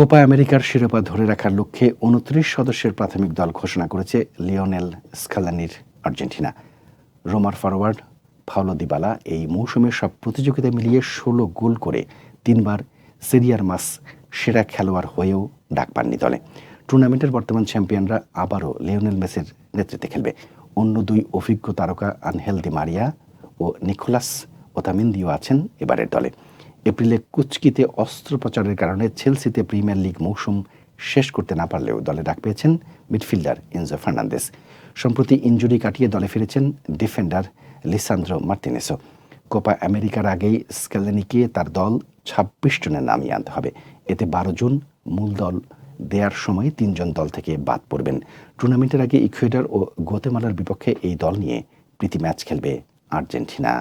Copa আমেরিকার শিরোপা ধরে রাখার লক্ষ্যে উনত্রিশ সদস্যের প্রাথমিক দল ঘোষণা করেছে লিওনেল স্কালানির আর্জেন্টিনা। রোমার ফরওয়ার্ড ফাউলো দিবালা এই মৌসুমে সব প্রতিযোগিতা মিলিয়ে ষোলো গোল করে তিনবার সিরিয়ার মাস সেরা খেলোয়াড় হয়েও ডাক পাননি দলে। টুর্নামেন্টের বর্তমান চ্যাম্পিয়নরা আবারও লিওনেল মেসির নেতৃত্বে খেলবে। অন্য দুই অভিজ্ঞ তারকা আনহেল দি মারিয়া ও নিকোলাস ওতামিন্দিও আছেন এবারের দলে। এপ্রিলে কুচকিতে অস্ত্রোপচারের কারণে ছেলসিতে প্রিমিয়ার লিগ মৌসুম শেষ করতে না পারলেও দলে ডাক পেয়েছেন মিডফিল্ডার ইনজো ফার্নান্দেস সম্প্রতি ইঞ্জুরি কাটিয়ে দলে ফিরেছেন ডিফেন্ডার লিসান্দ্রো মার্তিনেসো কোপা আমেরিকার আগেই স্কেলেনিকে তার দল ছাব্বিশ জনের নামিয়ে আনতে হবে। এতে বারো জন মূল দল দেওয়ার সময় তিনজন দল থেকে বাদ পড়বেন। টুর্নামেন্টের আগে ইকুয়েডার ও গোতেমালার বিপক্ষে এই দল নিয়ে প্রীতি ম্যাচ খেলবে আর্জেন্টিনা।